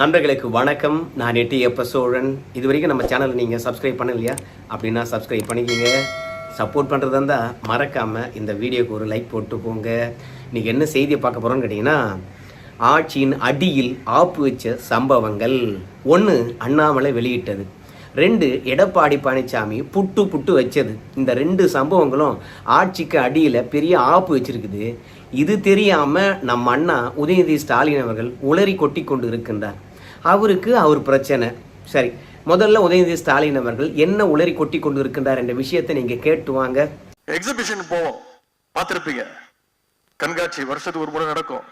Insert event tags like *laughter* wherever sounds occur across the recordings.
நண்பர்களுக்கு வணக்கம். நான் எட்டி எப்ப சோழன். இது வரைக்கும் நம்ம சேனலை நீங்கள் சப்ஸ்கிரைப் பண்ணலையா? அப்படின்னா சப்ஸ்கிரைப் பண்ணிக்கோங்க. சப்போர்ட் பண்ணுறதா இருந்தால் மறக்காமல் இந்த வீடியோக்கு ஒரு லைக் போட்டு போங்க. இன்றைக்கி என்ன செய்தியை பார்க்க போகிறோன்னு கேட்டிங்கன்னா ஆட்சியின் அடியில் ஆப்பு வச்ச சம்பவங்கள். ஒன்று அண்ணாமலை வெளியிட்டது. ரெண்டு எடப்பாடி பழனிசாமி புட்டு புட்டு வச்சது. இந்த ரெண்டு சம்பவங்களும் ஆட்சிக்கு அடியில் பெரிய ஆப்பு வச்சுருக்குது. இது தெரியாமல் நம்ம அண்ணா உதயநிதி ஸ்டாலின் அவர்கள் உளறி கொட்டி கொண்டு இருக்கின்றார் அவருக்கு அவர் பிரச்சனை. சரி முதல்ல உதயநிதி ஸ்டாலின் அவர்கள் என்ன உளறி கொட்டி கொண்டு இருக்கின்றார் என்ற விஷயத்தை நீங்க கேட்டு வாங்க. எக்ஸிபிஷன் போவோம். பார்த்துருப்பீங்க. கண்காட்சி வருஷத்துக்கு ஒரு முறை நடக்கும்.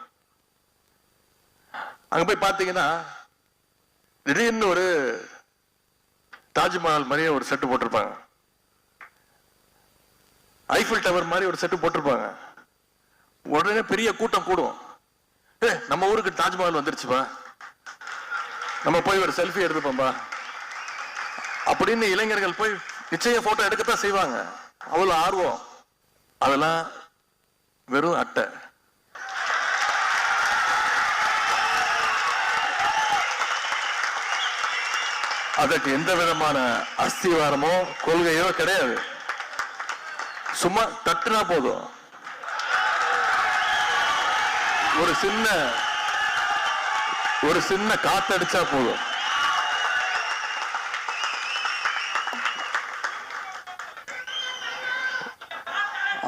அங்க போய் பார்த்தீங்கன்னா திடீர்னு ஒரு தாஜ்மஹால் மாதிரியே ஒரு செட்டு போட்டிருப்பாங்க. ஐஃபில் டவர் மாதிரி ஒரு செட்டு போட்டிருப்பாங்க. உடனே பெரிய கூட்டம் கூடும். ஏ நம்ம ஊருக்கு தாஜ்மஹால் வந்துருச்சுப்பா. நம்ம போய் ஒரு செல்ஃபி எடுத்துப்போம்பா. அப்படின்னு இளைஞர்கள் போய் நிச்சயம் போட்டோ எடுக்கத்தான் செய்வாங்க. அவ்வளவு ஆர்வம். அதெல்லாம் வெறும் அட்டை. அதற்கு எந்த விதமான அஸ்திவாரமோ கொள்கையோ கிடையாது. சும்மா தட்டுனா போதும். ஒரு சின்ன ஒரு சின்ன காத்தடிச்சா போதும்.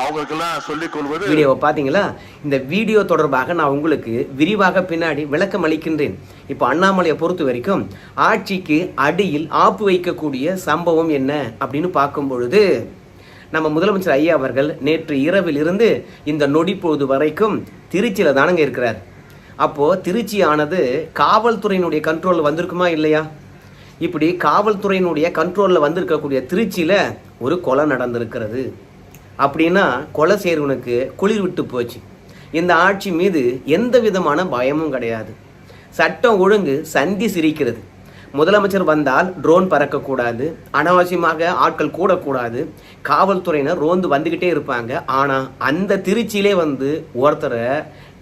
அவங்களுக்கெல்லாம் சொல்லிக் கொள்வது வீடியோவை பார்த்தீங்களா? இந்த வீடியோ தொடர்பாக நான் உங்களுக்கு விரிவாக பின்னாடி விளக்கம் அளிக்கின்றேன். இப்போ அண்ணாமலையை பொறுத்த வரைக்கும் ஆட்சிக்கு அடியில் ஆப்பு வைக்கக்கூடிய சம்பவம் என்ன அப்படின்னு பார்க்கும் பொழுது நம்ம முதலமைச்சர் ஐயா அவர்கள் நேற்று இரவில் இருந்து இந்த நொடி பொழுது வரைக்கும் திருச்சியில் தானங்க இருக்கிறார். அப்போது திருச்சி ஆனது காவல்துறையினுடைய கண்ட்ரோலில் வந்திருக்குமா இல்லையா? இப்படி காவல்துறையினுடைய கண்ட்ரோலில் வந்திருக்கக்கூடிய திருச்சியில் ஒரு கொலை நடந்திருக்கிறது. அப்படின்னா கொலை செய்கிறவனுக்கு குளிர் விட்டு போச்சு. இந்த ஆட்சி மீது எந்த விதமான பயமும் கிடையாது. சட்டம் ஒழுங்கு சந்தி சிரிக்கிறது. முதலமைச்சர் வந்தால் ட்ரோன் பறக்கக்கூடாது. அனாவசியமாக ஆட்கள் கூடக்கூடாது. காவல்துறையினர் ரோந்து வந்துக்கிட்டே இருப்பாங்க. ஆனால் அந்த திருச்சியிலே வந்து ஒருத்தரை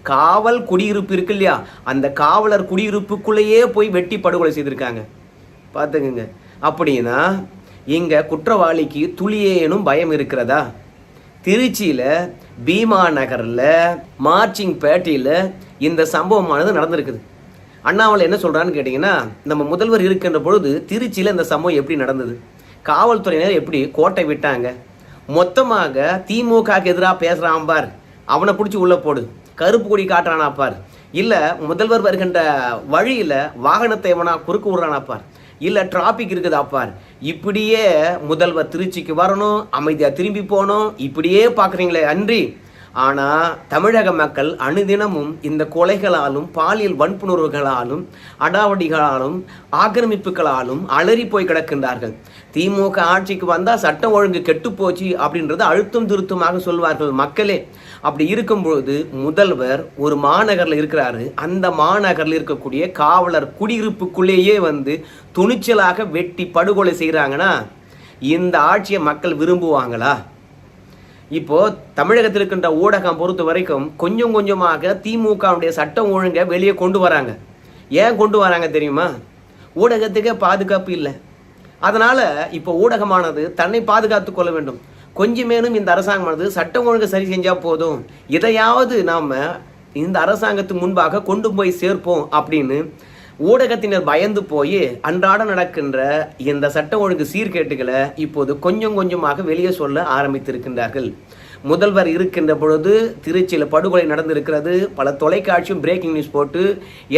காவல் குடியிருப்பு இருக்கு இல்லையா? அந்த காவலர் குடியிருப்புக்குள்ளேயே போய் வெட்டி படுகொலை செய்திருக்காங்க. பார்த்துக்குங்க. அப்படின்னா இங்கே குற்றவாளிக்கு துளியேனும் பயம் இருக்கிறதா? திருச்சியில் பீமா நகரில் மார்ச்சிங் பேட்டையில் இந்த சம்பவமானது நடந்திருக்குது. அண்ணாமலை என்ன சொல்கிறான்னு கேட்டிங்கன்னா நம்ம முதல்வர் இருக்கின்ற பொழுது திருச்சியில் இந்த சம்பவம் எப்படி நடந்தது? காவல்துறையினர் எப்படி கோட்டை விட்டாங்க? மொத்தமாக திமுகக்கு எதிராக பேசுகிறான் பார். அவனை பிடிச்சி உள்ளே போடு. கருப்பு கொடி காட்டுறானா பார். இல்லை முதல்வர் வருகின்ற வழியில் வாகனத்தை எவனா குறுக்கு விடுறானா பார். இல்லை டிராஃபிக் இருக்குதா பார். இப்படியே முதல்வர் திருச்சிக்கு வரணும் அமைதியாக திரும்பி போகணும். இப்படியே பார்க்குறீங்களே அன்றி. ஆனால் தமிழக மக்கள் அனுதினமும் இந்த கொலைகளாலும் பாலியல் வன்புணர்வுகளாலும் அடாவடிகளாலும் ஆக்கிரமிப்புகளாலும் அலறி போய் கிடக்கின்றார்கள். திமுக ஆட்சிக்கு வந்தால் சட்டம் ஒழுங்கு கெட்டுப்போச்சு அப்படின்றது அழுத்தம் திருத்தமாக சொல்வார்கள் மக்களே. அப்படி இருக்கும்பொழுது முதல்வர் ஒரு மாநகரில் இருக்கிறாரு. அந்த மாநகரில் இருக்கக்கூடிய காவலர் குடியிருப்புக்குள்ளேயே வந்து துணிச்சலாக வெட்டி படுகொலை செய்கிறாங்கன்னா இந்த ஆட்சியை மக்கள் விரும்புவாங்களா? இப்போ தமிழகத்தில் இருக்கின்ற ஊடகம் பொறுத்த வரைக்கும் கொஞ்சம் கொஞ்சமாக திமுகவுடைய சட்டம் ஒழுங்கை வெளியே கொண்டு வராங்க. ஏன் கொண்டு வராங்க தெரியுமா? ஊடகத்துக்கே பாதுகாப்பு இல்லை. அதனால இப்போ ஊடகமானது தன்னை பாதுகாத்து கொள்ள வேண்டும். கொஞ்சமேனும் இந்த அரசாங்கமானது சட்டம் ஒழுங்கை சரி செஞ்சால் போதும். இதையாவது நாம் இந்த அரசாங்கத்துக்கு முன்பாக கொண்டு போய் சேர்ப்போம் அப்படின்னு ஊடகத்தினர் பயந்து போய் அன்றாடம் நடக்கின்ற இந்த சட்ட ஒழுங்கு சீர்கேட்டுகளை இப்போது கொஞ்சம் கொஞ்சமாக வெளியே சொல்ல ஆரம்பித்திருக்கின்றார்கள். முதல்வர் இருக்கின்ற பொழுது திருச்சியில் படுகொலை நடந்திருக்கிறது. பல தொலைக்காட்சியும் பிரேக்கிங் நியூஸ் போட்டு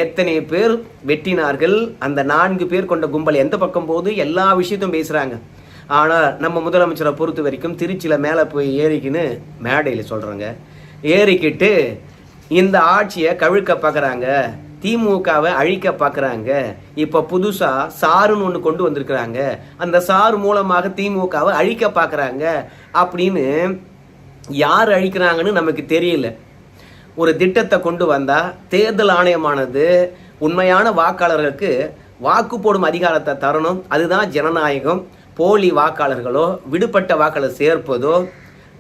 எத்தனை பேர் வெட்டினார்கள். அந்த நான்கு பேர் கொண்ட கும்பல் எந்த பக்கம் போது எல்லா விஷயத்தையும் பேசுகிறாங்க ஆனால் நம்ம முதலமைச்சரை பொறுத்த வரைக்கும் திருச்சியில் மேலே போய் ஏறிக்கின்னு மேடையில் சொல்கிறாங்க ஏறிக்கிட்டு இந்த ஆட்சியை கவிழ்க்க பார்க்குறாங்க. திமுகவை அழிக்க பார்க்குறாங்க இப்போ புதுசாக சாருன்னு ஒன்று கொண்டு வந்திருக்கிறாங்க. அந்த சாரு மூலமாக திமுகவை அழிக்க பார்க்குறாங்க அப்படின்னு யார் அழிக்கிறாங்கன்னு நமக்கு தெரியல. ஒரு திட்டத்தை கொண்டு வந்தால் தேர்தல் ஆணையமானது உண்மையான வாக்காளர்களுக்கு வாக்கு போடும் அதிகாரத்தை தரணும். அதுதான் ஜனநாயகம். போலி வாக்காளர்களோ விடுபட்ட வாக்காளர் சேர்ப்பதோ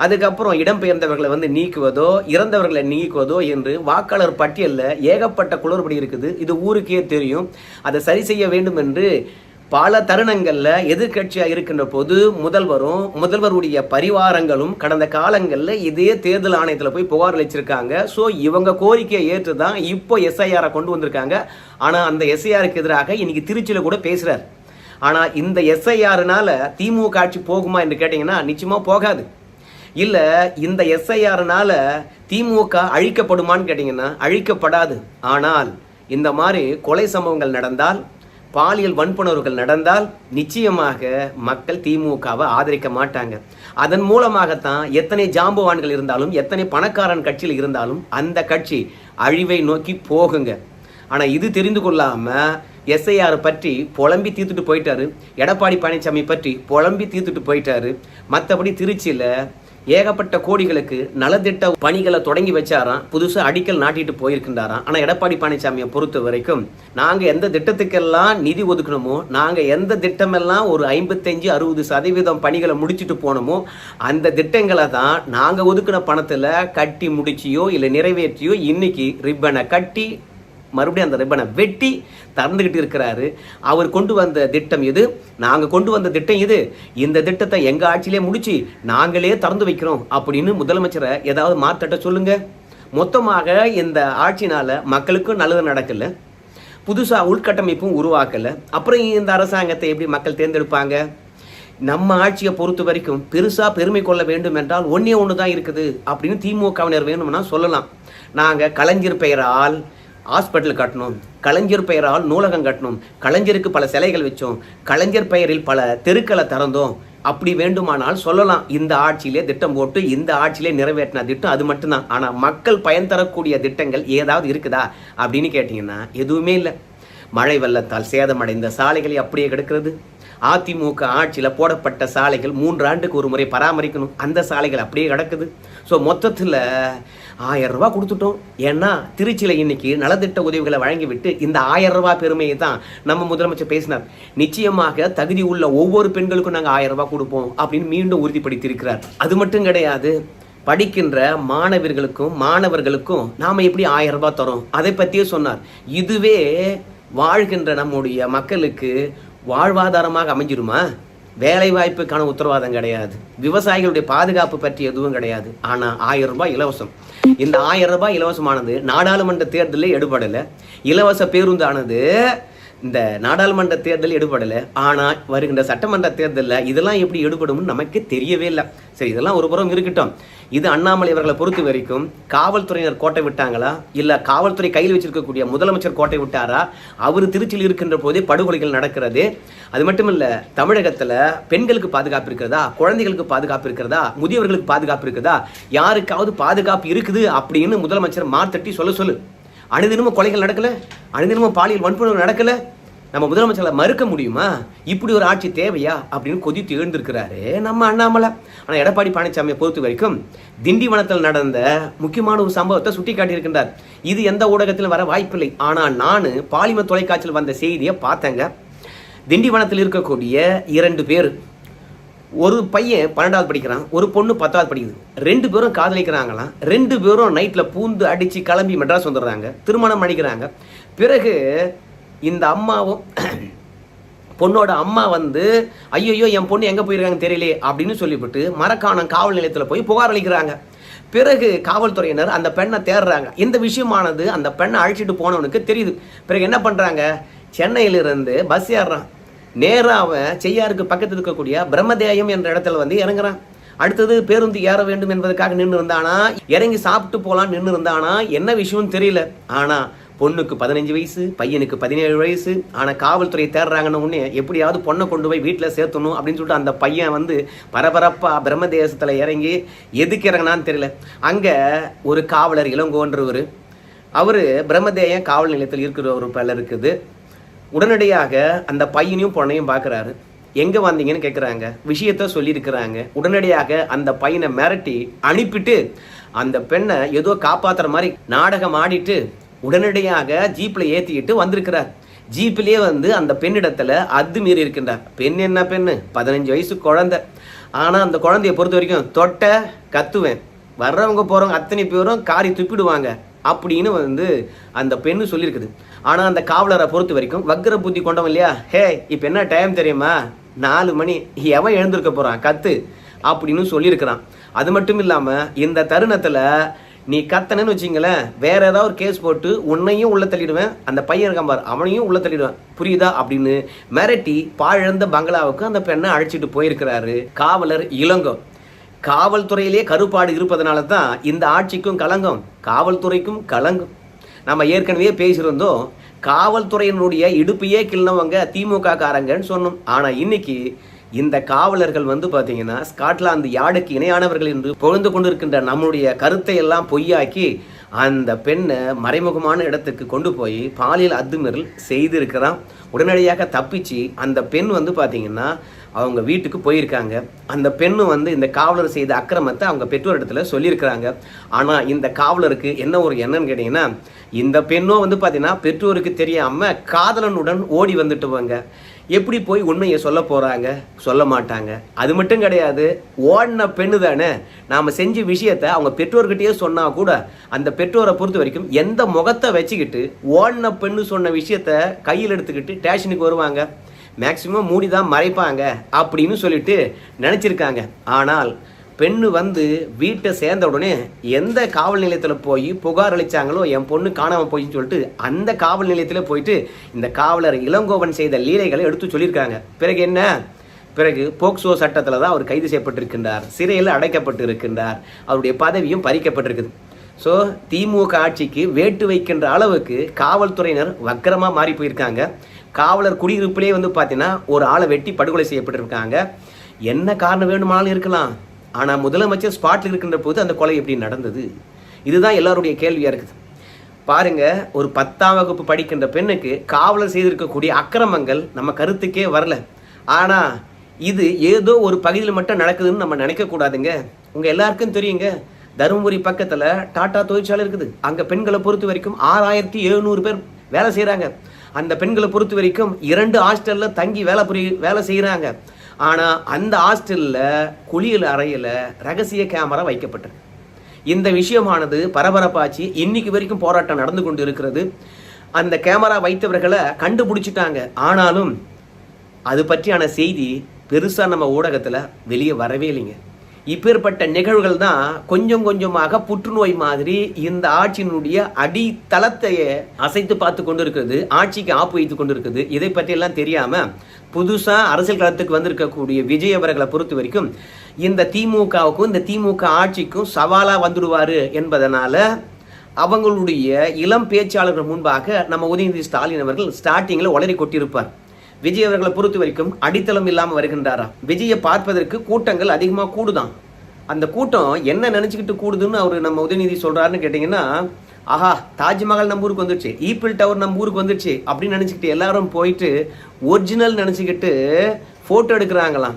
அதுக்கப்புறம் இடம்பெயர்ந்தவர்களை வந்து நீக்குவதோ இறந்தவர்களை நீக்குவதோ என்று வாக்காளர் பட்டியலில் ஏகப்பட்ட குளறுபடி இருக்குது. இது ஊருக்கே தெரியும். அதை சரி செய்ய வேண்டும் என்று பல தருணங்களில் எதிர்கட்சியாக இருக்கின்ற போது முதல்வரும் முதல்வருடைய பரிவாரங்களும் கடந்த காலங்களில் இதே தேர்தல் ஆணையத்தில் போய் புகார் அளிச்சிருக்காங்க. ஸோ இவங்க கோரிக்கையை ஏற்று தான் இப்போ எஸ்ஐஆரை கொண்டு வந்திருக்காங்க. ஆனால் அந்த எஸ்ஐஆருக்கு எதிராக இன்னைக்கு திருச்சியில் கூட பேசுகிறார் ஆனால் இந்த எஸ்ஐஆர்னால திமுக ஆட்சி போகுமா என்று கேட்டிங்கன்னா நிச்சயமாக போகாது. இல்லை இந்த எஸ்ஐஆர்னால திமுக அழிக்கப்படுமான்னு கேட்டிங்கன்னா அழிக்கப்படாது. ஆனால் இந்த மாதிரி கொலை சம்பவங்கள் நடந்தால் பாலியல் வன்புணர்வுகள் நடந்தால் நிச்சயமாக மக்கள் திமுகவை ஆதரிக்க மாட்டாங்க. அதன் மூலமாகத்தான் எத்தனை ஜாம்பவான்கள் இருந்தாலும் எத்தனை பணக்காரன் கட்சியில் இருந்தாலும் அந்த கட்சி அழிவை நோக்கி போகுங்க. ஆனால் இது தெரிந்து கொள்ளாமல் எஸ்ஐஆர் பற்றி புலம்பி தீர்த்துட்டு போயிட்டாரு. எடப்பாடி பழனிசாமி பற்றி புலம்பி தீர்த்துட்டு போயிட்டாரு. மற்றபடி திருச்சியில் ஏகப்பட்ட கோடிகளுக்கு நலத்திட்ட பணிகளை தொடங்கி வச்சாராம். புதுசா அடிக்கல் நாட்டிட்டு போயிருக்கின்றாராம். ஆனா எடப்பாடி பழனிசாமியை பொறுத்த வரைக்கும் நாங்க எந்த திட்டத்துக்கெல்லாம் நிதி ஒதுக்கணுமோ நாங்க எந்த திட்டமெல்லாம் ஒரு ஐம்பத்தஞ்சு அறுபது சதவீதம் பணிகளை முடிச்சுட்டு போனோமோ அந்த திட்டங்களை தான் நாங்க ஒதுக்கின பணத்துல கட்டி முடிச்சியோ இல்லை நிறைவேற்றியோ இன்னைக்கு ரிப்பனை கட்டி மறுபடியும் அந்த ரிப்பனை வெட்டி திறந்துக்கிட்டு இருக்கிறாரு. அவர் கொண்டு வந்த திட்டம் இது நாங்கள் கொண்டு வந்த திட்டம் இது இந்த திட்டத்தை எங்கள் ஆட்சியிலே முடிச்சு நாங்களே திறந்து வைக்கிறோம் அப்படின்னு முதலமைச்சரை ஏதாவது மாத்தட்ட சொல்லுங்க. மொத்தமாக இந்த ஆட்சினால் மக்களுக்கும் நல்லது நடக்கலை. புதுசாக உள்கட்டமைப்பும் உருவாக்கல. அப்புறம் இந்த அரசாங்கத்தை எப்படி மக்கள் தேர்ந்தெடுப்பாங்க? நம்ம ஆட்சியை பொறுத்த வரைக்கும் பெருசாக பெருமை கொள்ள வேண்டும் என்றால் ஒன்றே ஒன்று தான் இருக்குது அப்படின்னு திமுகவினர் வேணும்னா சொல்லலாம். நாங்கள் கலைஞர் பெயரால் ஹாஸ்பிட்டல் கட்டணும் கலைஞர் பெயரால் நூலகம் கட்டணும் கலைஞருக்கு பல சிலைகள் வச்சோம் கலைஞர் பெயரில் பல தெருக்களை திறந்தோம். அப்படி வேண்டுமானால் சொல்லலாம் இந்த ஆட்சியிலே திட்டம் போட்டு இந்த ஆட்சியிலே நிறைவேற்றின திட்டம் அது மட்டும்தான். ஆனால் மக்கள் பயன் தரக்கூடிய திட்டங்கள் ஏதாவது இருக்குதா அப்படின்னு கேட்டிங்கன்னா எதுவுமே இல்லை. மழை வெள்ளத்தால் சேதமடைந்த சாலைகளை அப்படியே கிடக்கிறது. அதிமுக ஆட்சியில் போடப்பட்ட சாலைகள் மூன்று ஆண்டுக்கு ஒரு முறை பராமரிக்கணும். அந்த சாலைகள் அப்படியே கிடக்குது. ஸோ மொத்தத்தில் ஆயிரம் ரூபா கொடுத்துட்டோம். ஏன்னா திருச்சியில் இன்னைக்கு நலத்திட்ட உதவிகளை வழங்கிவிட்டு இந்த ஆயிரம் ரூபா பெருமையை தான் நம்ம முதலமைச்சர் பேசினார். நிச்சயமாக தகுதி உள்ள ஒவ்வொரு பெண்களுக்கும் நாங்கள் ஆயிரம் ரூபாய் கொடுப்போம் அப்படின்னு மீண்டும் உறுதிப்படுத்தியிருக்கிறார். அது மட்டும் கிடையாது படிக்கின்ற மாணவர்களுக்கும் மாணவர்களுக்கும் நாம் எப்படி ஆயிரம் ரூபாய் தரோம்? அதை பற்றியே சொன்னார். இதுவே வாழ்கின்ற நம்முடைய மக்களுக்கு வாழ்வாதாரமாக அமைஞ்சிருமா? வேலை வாய்ப்புக்கான உத்தரவாதம் கிடையாது. விவசாயிகளுடைய பாதுகாப்பு பற்றி எதுவும் கிடையாது. ஆனால் ஆயிரம் ரூபாய் இலவசம். இந்த ஆயிரம் ரூபாய் இலவசமானது நாடாளுமன்ற தேர்தலில் எடுபடலை. இலவச பேருந்தானது இந்த நாடாளுமன்ற தேர்தல் எடுபடலை. ஆனால் வருகின்ற சட்டமன்ற தேர்தலில் இதெல்லாம் எப்படி எடுபடும்னு நமக்கு தெரியவே இல்லை. சரி இதெல்லாம் ஒரு புறம் இருக்கட்டும். இது அண்ணாமலை அவர்களை பொறுத்த வரைக்கும் காவல்துறையினர் கோட்டை விட்டாங்களா? இல்லை காவல்துறை கையில் வச்சிருக்கக்கூடிய முதலமைச்சர் கோட்டை விட்டாரா? அவர் திருச்சியில் இருக்கின்ற போதே படுகொலைகள் நடக்கிறது. அது மட்டும் இல்லை தமிழகத்தில் பெண்களுக்கு பாதுகாப்பு இருக்கிறதா? குழந்தைகளுக்கு பாதுகாப்பு இருக்கிறதா? முதியவர்களுக்கு பாதுகாப்பு இருக்குதா? யாருக்காவது பாதுகாப்பு இருக்குது அப்படின்னு முதலமைச்சர் மார்த்தட்டி சொல்ல சொல்லு. அனுதினமும் கொலைகள் நடக்கல. அனுதினமும் பாலியல் வன்புணர்வு நடக்கல. நம்ம முதலமைச்சர்களை மறுக்க முடியுமா? இப்படி ஒரு ஆட்சி தேவையா? அப்படின்னு கொதித்து எழுந்திருக்கிறாரு நம்ம அண்ணாமலை. ஆனால் எடப்பாடி பழனிசாமியை பொறுத்த வரைக்கும் திண்டிவனத்தில் நடந்த முக்கியமான ஒரு சம்பவத்தை சுட்டி காட்டியிருக்கின்றார் இது எந்த ஊடகத்திலும் வர வாய்ப்பில்லை. ஆனால் நான் பாலிமர் தொலைக்காட்சியில் வந்த செய்தியை பார்த்தேங்க. திண்டிவனத்தில் இருக்கக்கூடிய இரண்டு பேர். ஒரு பையன் பன்னெண்டாவது படிக்கிறான் ஒரு பொண்ணு பத்தாவது படிக்குது. ரெண்டு பேரும் காதலிக்கிறாங்களாம். ரெண்டு பேரும் நைட்டில் பூந்து அடித்து கிளம்பி மெட்ராஸ் வந்துடுறாங்க. திருமணம் பண்ணிக்கிறாங்க பிறகு இந்த அம்மாவும் *clears throat* பொண்ணோட அம்மா வந்து ஐயோ என் பொண்ணு எங்கே போயிருக்காங்க தெரியலையே அப்படின்னு சொல்லிவிட்டு மரக்காணம் காவல் நிலையத்தில் போய் புகார் அளிக்கிறாங்க. பிறகு காவல்துறையினர் அந்த பெண்ணை தேடுறாங்க. இந்த விஷயமானது அந்த பெண்ணை அழைச்சிட்டு போனவனுக்கு தெரியுது. பிறகு என்ன பண்ணுறாங்க சென்னையிலிருந்து பஸ் ஏறுறான். நேராக அவன் செய்யாருக்கு பக்கத்தில் இருக்கக்கூடிய பிரம்மதேயம் என்ற இடத்துல வந்து இறங்குறான். அடுத்தது பேருந்து ஏற வேண்டும் என்பதற்காக நின்று இருந்தானா இறங்கி சாப்பிட்டு போகலான்னு நின்று இருந்தானா என்ன விஷயம்னு தெரியல. ஆனால் பொண்ணுக்கு பதினஞ்சு வயசு பையனுக்கு பதினேழு வயசு ஆனால் காவல்துறை தேடுறாங்கன்னு உடனே எப்படியாவது பொண்ணை கொண்டு போய் வீட்டில் சேர்த்தணும் அப்படின்னு சொல்லிட்டு அந்த பையன் வந்து பரபரப்பாக பிரம்மதேசத்தில் இறங்கி எதுக்கு இறங்கினான்னு தெரியல. அங்கே ஒரு காவலர் இளங்கோன்றவர். அவர் பிரம்மதேயம் காவல் நிலையத்தில் இருக்கிற ஒரு பல இருக்குது. உடனடியாக அந்த பையனையும் பொண்ணையும் பார்க்குறாரு. எங்கே வந்தீங்கன்னு கேட்குறாங்க விஷயத்த சொல்லியிருக்கிறாங்க. உடனடியாக அந்த பையனை மிரட்டி அனுப்பிட்டு அந்த பெண்ணை ஏதோ காப்பாற்றுற மாதிரி நாடகம் ஆடிட்டு உடனடியாக ஜீப்பில் ஏற்றிக்கிட்டு வந்திருக்கிறார். ஜீப்பிலே வந்து அந்த பெண்ணிடத்தில் அது மீறி இருக்கின்றார். பெண் என்ன பெண்ணு? பதினஞ்சு வயசு குழந்தை. ஆனால் அந்த குழந்தைய பொறுத்த வரைக்கும் தொட்ட கத்துவேன். வர்றவங்க போகிறவங்க அத்தனை பேரும் காரி துப்பிடுவாங்க அப்படின்னு வந்து அந்த பெண்ணு சொல்லியிருக்குது. ஆனால் அந்த காவலரை பொறுத்த வரைக்கும் வக்கர புத்தி கொண்டவன் இல்லையா? ஹே இப்போ என்ன டைம் தெரியுமா? நாலு மணி. எவன் எழுந்திருக்க போகிறான் கத்து. அப்படின்னு சொல்லியிருக்கிறான். அது மட்டும் இல்லாமல் இந்த தருணத்தில் நீ கத்தனன்னு வச்சிங்களேன் வேற ஏதாவது ஒரு கேஸ் போட்டு உன்னையும் உள்ள தள்ளிடுவேன் அந்த பையன் இருக்கான் பார் அவனையும் உள்ள தள்ளிடுவேன். புரியுதா? அப்படின்னு மிரட்டி பாழந்த பங்களாவுக்கு அந்த பெண்ணை அழைச்சிட்டு போயிருக்கிறாரு காவலர் இளங்கோ. காவல்துறையிலே கருப்பாடு இருப்பதனால தான் இந்த ஆட்சிக்கும் கலங்கம் காவல்துறைக்கும் கலங்கம். நம்ம ஏற்கனவே பேசியிருந்தோம் காவல்துறையினுடைய இடுப்பையே கிள்ளவங்க திமுக காரங்கன்னு சொன்னோம். ஆனால் இன்னைக்கு இந்த காவலர்கள் வந்து பார்த்தீங்கன்னா ஸ்காட்லாந்து யார்டுக்கு இணையானவர்கள் என்று பொழுது கொண்டிருக்கின்ற நம்முடைய கருத்தை எல்லாம் பொய்யாக்கி அந்த பெண்ணை மறைமுகமான இடத்துக்கு கொண்டு போய் பாலியல் அத்துமீறல் செய்திருக்கிறான். உடனடியாக தப்பிச்சு அந்த பெண் வந்து பார்த்தீங்கன்னா அவங்க வீட்டுக்கு போயிருக்காங்க. அந்த பெண்ணு வந்து இந்த காவலர் செய்த அக்கிரமத்தை அவங்க பெற்றோர் இடத்துல சொல்லியிருக்கிறாங்க. ஆனால் இந்த காவலருக்கு என்ன ஒரு எண்ணம்னு கேட்டிங்கன்னா இந்த பெண்ணும் வந்து பார்த்தீங்கன்னா பெற்றோருக்கு தெரியாமல் காதலனுடன் ஓடி வந்துட்டுவாங்க. எப்படி போய் உண்மையை சொல்ல போகிறாங்க சொல்ல மாட்டாங்க. அது மட்டும் கிடையாது ஓடின பெண்ணு தானே. நாம் செஞ்ச விஷயத்த அவங்க பெற்றோர்கிட்டயே சொன்னால் கூட அந்த பெற்றோரை பொறுத்த வரைக்கும் எந்த முகத்தை வச்சுக்கிட்டு ஓடின பெண்ணு சொன்ன விஷயத்த கையில் எடுத்துக்கிட்டு ஸ்டேஷனுக்கு வருவாங்க. மேக்சிமம் மூடி தான் மறைப்பாங்க அப்படின்னு சொல்லிட்டு நினச்சிருக்காங்க. ஆனால் பெண்ணு வந்து வீட்டை சேர்ந்த உடனே எந்த காவல் நிலையத்தில் போய் புகார் அளித்தாங்களோ என் பொண்ணு காணாமல் போயின்னு சொல்லிட்டு அந்த காவல் நிலையத்தில் போயிட்டு இந்த காவலர் இளங்கோவன் செய்த லீலைகளை எடுத்து சொல்லியிருக்காங்க. பிறகு என்ன? பிறகு போக்சோ சட்டத்தில் தான் அவர் கைது செய்யப்பட்டிருக்கின்றார். சிறையில் அடைக்கப்பட்டு இருக்கின்றார் அவருடைய பதவியும் பறிக்கப்பட்டிருக்குது. ஸோ திமுக ஆட்சிக்கு வேட்டு வைக்கின்ற அளவுக்கு காவல்துறையினர் வக்கரமாக மாறி போயிருக்காங்க. காவலர் குடியிருப்பிலே வந்து பார்த்தீங்கன்னா ஒரு ஆளை வெட்டி படுகொலை செய்யப்பட்டிருக்காங்க. என்ன காரணம் வேணுமானாலும் இருக்கலாம். ஆனால் முதலமைச்சர் ஸ்பாட்டில் இருக்கின்ற போது அந்த கொலை எப்படி நடந்தது? இதுதான் எல்லாருடைய கேள்வியாக இருக்குது. பாருங்க ஒரு பத்தாம் வகுப்பு படிக்கின்ற பெண்ணுக்கு காவலர் செய்திருக்கக்கூடிய அக்கிரமங்கள் நம்ம கருத்துக்கே வரல. ஆனால் இது ஏதோ ஒரு பகுதியில் மட்டும் நடக்குதுன்னு நம்ம நினைக்கக்கூடாதுங்க உங்கள் எல்லாருக்கும் தெரியுங்க தருமபுரி பக்கத்தில் டாடா தொழிற்சாலை இருக்குது. அங்கே பெண்களை பொறுத்த வரைக்கும் ஆறாயிரத்தி எழுநூறு பேர் வேலை செய்கிறாங்க அந்த பெண்களை பொறுத்த வரைக்கும் இரண்டு ஹாஸ்டலில் தங்கி வேலை புரி வேலை செய்கிறாங்க ஆனால் அந்த ஹாஸ்டலில் குளியல் அறையில் ரகசிய கேமரா வைக்கப்பட்டிருக்கு இந்த விஷயமானது பரபரப்பாச்சு. இன்னைக்கு வரைக்கும் போராட்டம் நடந்து கொண்டு இருக்கிறது. அந்த கேமரா வைத்தவர்களை கண்டுபிடிச்சிட்டாங்க. ஆனாலும் அது பற்றியான செய்தி பெருசாக நம்ம ஊடகத்தில் வெளியே வரவே இல்லைங்க. இப்பேற்பட்ட நிகழ்வுகள் தான் கொஞ்சம் கொஞ்சமாக புற்றுநோய் மாதிரி இந்த ஆட்சியினுடைய அடித்தளத்தையே அசைத்து பார்த்து கொண்டு இருக்கிறது ஆட்சிக்கு ஆப்பு வைத்து கொண்டு இருக்குது இதை பற்றியெல்லாம் தெரியாமல் புதுசாக அரசியல் களத்துக்கு வந்திருக்கக்கூடிய விஜய் அவர்களை பொறுத்த வரைக்கும் இந்த திமுகவுக்கும் இந்த திமுக ஆட்சிக்கும் சவாலாக வந்துடுவார் என்பதனால் அவங்களுடைய இளம் பேச்சாளர்கள் முன்பாக நம்ம உதயநிதி ஸ்டாலின் அவர்கள் ஸ்டார்டிங்கில் உளறி கொட்டியிருப்பார். விஜய் அவர்களை பொறுத்த வரைக்கும் அடித்தளம் இல்லாமல் வருகின்றாரா? விஜயை பார்ப்பதற்கு கூட்டங்கள் அதிகமாக கூடுதான். அந்த கூட்டம் என்ன நினச்சிக்கிட்டு கூடுதுன்னு அவர் நம்ம உதயநிதி சொல்கிறாருன்னு கேட்டிங்கன்னா ஆஹா தாஜ்மஹால் நம்ம ஊருக்கு வந்துடுச்சு ஈப்பிள் டவர் நம்ம ஊருக்கு வந்துடுச்சு அப்படின்னு நினச்சிக்கிட்டு எல்லாரும் போயிட்டு ஒரிஜினல் நினச்சிக்கிட்டு ஃபோட்டோ எடுக்கிறாங்களாம்.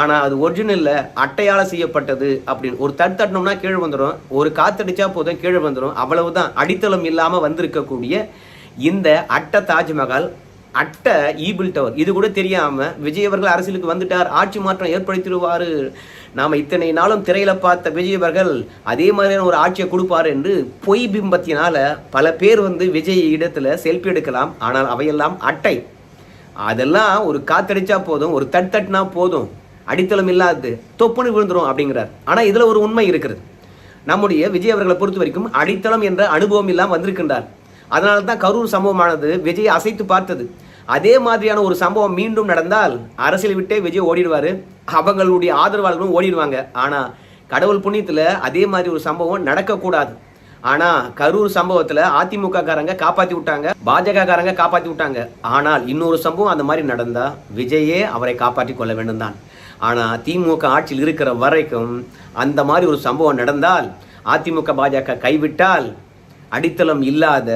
ஆனால் அது ஒரிஜினலில் அட்டையால் செய்யப்பட்டது அப்படின்னு. ஒரு தட்டு தட்டினோம்னா கீழே வந்துடும் ஒரு காத்தடிச்சா போதும் கீழே வந்துடும் அவ்வளவுதான். அடித்தளம் இல்லாமல் வந்திருக்கக்கூடிய இந்த அட்டை தாஜ்மஹால் அட்டை ஈபிள் டவர் இது கூட தெரியாம விஜய் அவர்கள் அரசியலுக்கு வந்துட்டார். ஆட்சி மாற்றம் ஏற்படுத்திடுவாரு. நாம இத்தனை நாளும் திரையில பார்த்த விஜய் அவர்கள் அதே மாதிரியான ஒரு ஆட்சியை கொடுப்பார் என்று பொய் பிம்பத்தினால பல பேர் வந்து விஜய் இடத்துல செல்ஃபி எடுக்கலாம். ஆனால் அவையெல்லாம் அட்டை. அதெல்லாம் ஒரு காத்தடிச்சா போதும் ஒரு தட் தட்டுனா போதும். அடித்தளம் இல்லாதது தொப்புன்னு விழுந்துரும் அப்படிங்கிறார். ஆனால் இதில் ஒரு உண்மை இருக்கிறது. நம்முடைய விஜய் அவர்களை பொறுத்த வரைக்கும் அடித்தளம் என்ற அனுபவம் இல்லாமல் வந்திருக்கின்றார். அதனால தான் கரூர் சம்பவமானது விஜய் அசைத்து பார்த்தது. அதே மாதிரியான ஒரு சம்பவம் மீண்டும் நடந்தால் அரசியல் விட்டே விஜய் ஓடிடுவார். அவங்களுடைய ஆதரவாளர்களும் ஓடிடுவாங்க. ஆனால் கடவுள் புண்ணியத்தில் அதே மாதிரி ஒரு சம்பவம் நடக்கக்கூடாது. ஆனால் கரூர் சம்பவத்தில் அதிமுக காரங்க காப்பாற்றி விட்டாங்க. பாஜக காரங்க காப்பாற்றி விட்டாங்க. ஆனால் இன்னொரு சம்பவம் அந்த மாதிரி நடந்தால் விஜயே அவரை காப்பாற்றி கொள்ள வேண்டும் தான் ஆனால் திமுக ஆட்சியில் இருக்கிற வரைக்கும் அந்த மாதிரி ஒரு சம்பவம் நடந்தால் அதிமுக பாஜக கைவிட்டால் அடித்தளம் இல்லாத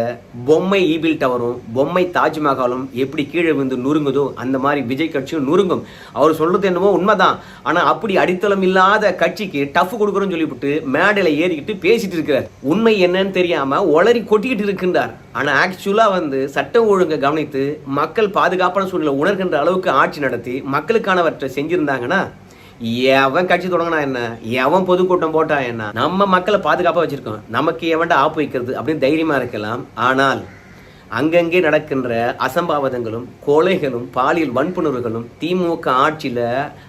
பொம்மை ஈபில் டவரும் பொம்மை தாஜ்மஹாலும் எப்படி கீழே விழுந்து நுறுங்குதோ அந்த மாதிரி விஜய் கட்சியும் நுறுங்கும். அவர் சொல்றது என்னவோ உண்மைதான். ஆனால் அப்படி அடித்தளம் இல்லாத கட்சிக்கு டஃப் கொடுக்குறோன்னு சொல்லிவிட்டு மேடையில் ஏறிக்கிட்டு பேசிட்டு இருக்கிறார். உண்மை என்னன்னு தெரியாம ஒளரி கொட்டிக்கிட்டு இருக்கின்றார். ஆனால் ஆக்சுவலாக வந்து சட்டம் ஒழுங்கை கவனித்து மக்கள் பாதுகாப்பான சூழ்நிலை உணர்கின்ற அளவுக்கு ஆட்சி நடத்தி மக்களுக்கானவற்றை செஞ்சிருந்தாங்கன்னா எவன் கட்சி தொடங்கினா என்ன? எவன் பொதுக்கூட்டம் போட்டா என்ன? நம்ம மக்களை பாதுகாப்பாக வச்சிருக்கோம். நமக்கு எவன்டா ஆப்பு வைக்கிறது அப்படின்னு தைரியமாக இருக்கலாம். ஆனால் அங்கங்கே நடக்கின்ற அசம்பாவிதங்களும் கொலைகளும் பாலியல் வன்புணர்வுகளும் திமுக ஆட்சியில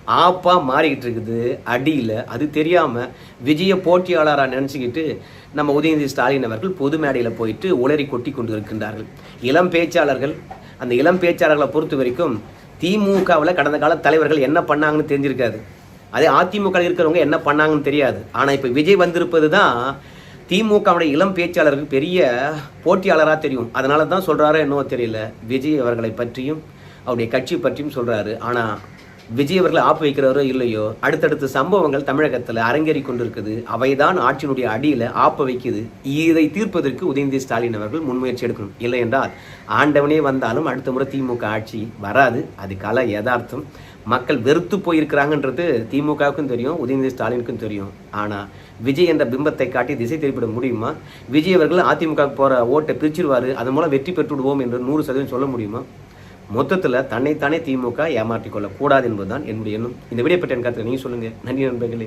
ஆப்பாக மாறிக்கிட்டு இருக்குது. அடியில. அது தெரியாம விஜய போட்டியாளரா நினச்சிக்கிட்டு நம்ம உதயநிதி ஸ்டாலின் அவர்கள் பொது மேடையில போயிட்டு உளறி கொட்டி கொண்டு இருக்கின்றார்கள் இளம் பேச்சாளர்கள் அந்த இளம் பேச்சாளர்களை பொறுத்த வரைக்கும் திமுகவில் கடந்த கால தலைவர்கள் என்ன பண்ணாங்கன்னு தெரிஞ்சிருக்காது. அதே அதிமுக இருக்கிறவங்க என்ன பண்ணாங்கன்னு தெரியாது. ஆனால் இப்போ விஜய் வந்திருப்பது தான் திமுகவுடைய இளம் பேச்சாளருக்கு பெரிய போட்டியாளராக தெரியும். அதனால தான் சொல்கிறாரோ என்னவோ தெரியல. விஜய் அவர்களை பற்றியும் அவருடைய கட்சி பற்றியும் சொல்கிறாரு ஆனால் விஜய் அவர்களை ஆப்பு வைக்கிறாரோ இல்லையோ அடுத்தடுத்த சம்பவங்கள் தமிழகத்தில் அரங்கேறி கொண்டிருக்குது அவைதான் ஆட்சியினுடைய அடியில் ஆப்ப வைக்குது. இதை தீர்ப்பதற்கு உதயநிதி ஸ்டாலின் அவர்கள் முன்முயற்சி எடுக்கணும். இல்லை என்றால் ஆண்டவனே வந்தாலும் அடுத்த முறை திமுக ஆட்சி வராது. அது கல யதார்த்தம். மக்கள் வெறுத்து போயிருக்கிறாங்கன்றது திமுகவுக்கும் தெரியும் உதயநிதி ஸ்டாலினுக்கும் தெரியும். ஆனால் விஜய் என்ற பிம்பத்தை காட்டி திசை திருப்பிட முடியுமா? விஜய் அவர்கள் அதிமுக போகிற ஓட்டை பிரிச்சிருவார் அதன் மூலம் வெற்றி பெற்று விடுவோம் என்று நூறு சதவீதம் சொல்ல முடியுமா? மொத்தத்தில் தன்னைத்தானே திமுக ஏமாற்றிக் கொள்ளக்கூடாது என்பதுதான் என்னுடைய எண்ணம். இந்த விடைப்பட்ட பற்றி எனக்கு கருத்து நீங்க சொல்லுங்க. நன்றி நண்பர்களே.